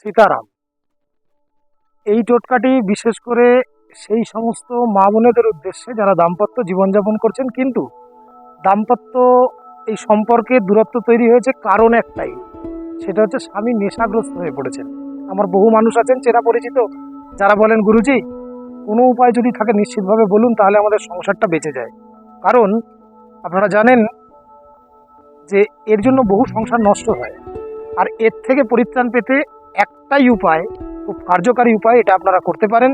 সীতারাম। এই টোটকাটি বিশেষ করে সেই সমস্ত মা বোনেদের উদ্দেশ্যে যারা দাম্পত্য জীবনযাপন করছেন, কিন্তু দাম্পত্য এই সম্পর্কে দূরত্ব তৈরি হয়েছে কারণ একটাই, সেটা হচ্ছে স্বামী নেশাগ্রস্ত হয়ে পড়েছেন। আমার বহু মানুষ আছেন, চেনা পরিচিত, যারা বলেন, গুরুজি, কোনো উপায় যদি থাকে নিশ্চিতভাবে বলুন, তাহলে আমাদের সংসারটা বেঁচে যায়। কারণ আপনারা জানেন যে এর জন্য বহু সংসার নষ্ট হয়, আর এর থেকে পরিত্রাণ পেতে একটাই উপায়, খুব কার্যকারী উপায় এটা আপনারা করতে পারেন।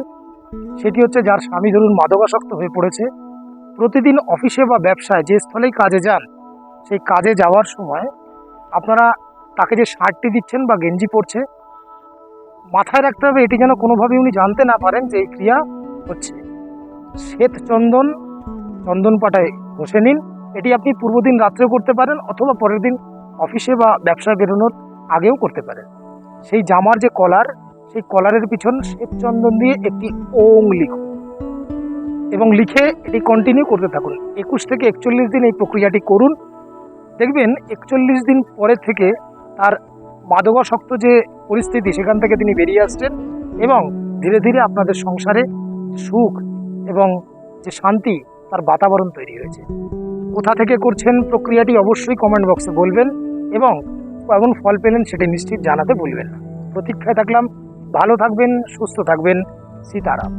সেটি হচ্ছে যার স্বামী ধরুন মাদকাসক্ত হয়ে পড়েছে, প্রতিদিন অফিসে বা ব্যবসায় যে স্থলেই কাজে যান, সেই কাজে যাওয়ার সময় আপনারা তাকে যে শার্টটি দিচ্ছেন বা গেঞ্জি পরছে, মাথায় রাখতে হবে এটি যেন কোনোভাবেই উনি জানতে না পারেন যে এই ক্রিয়া হচ্ছে। শ্বেত চন্দন চন্দন পাটায় ঘষে নিন, এটি আপনি পূর্বদিন রাত্রেও করতে পারেন অথবা পরের দিন অফিসে বা ব্যবসায় বেরোনোর আগেও করতে পারেন। সেই জামার যে কলার, সেই কলারের পিছন শ্বেত চন্দন দিয়ে একটি ওং লিখুন এবং লিখে এটি কন্টিনিউ করতে থাকুন। একুশ থেকে একচল্লিশ দিন এই প্রক্রিয়াটি করুন। দেখবেন একচল্লিশ দিন পরে থেকে তার মাদকাসক্ত যে পরিস্থিতি, সেখান থেকে তিনি বেরিয়ে আসছেন এবং ধীরে ধীরে আপনাদের সংসারে সুখ এবং যে শান্তি, তার বাতাবরণ তৈরি হয়েছে। কোথা থেকে করছেন প্রক্রিয়াটি অবশ্যই কমেন্ট বক্সে বলবেন এবং কেমন ফল পেলেন সেটি নিশ্চিত জানাতে ভুলবেন না। প্রতীক্ষায় থাকলাম। ভালো থাকবেন, সুস্থ থাকবেন। সীতারাম।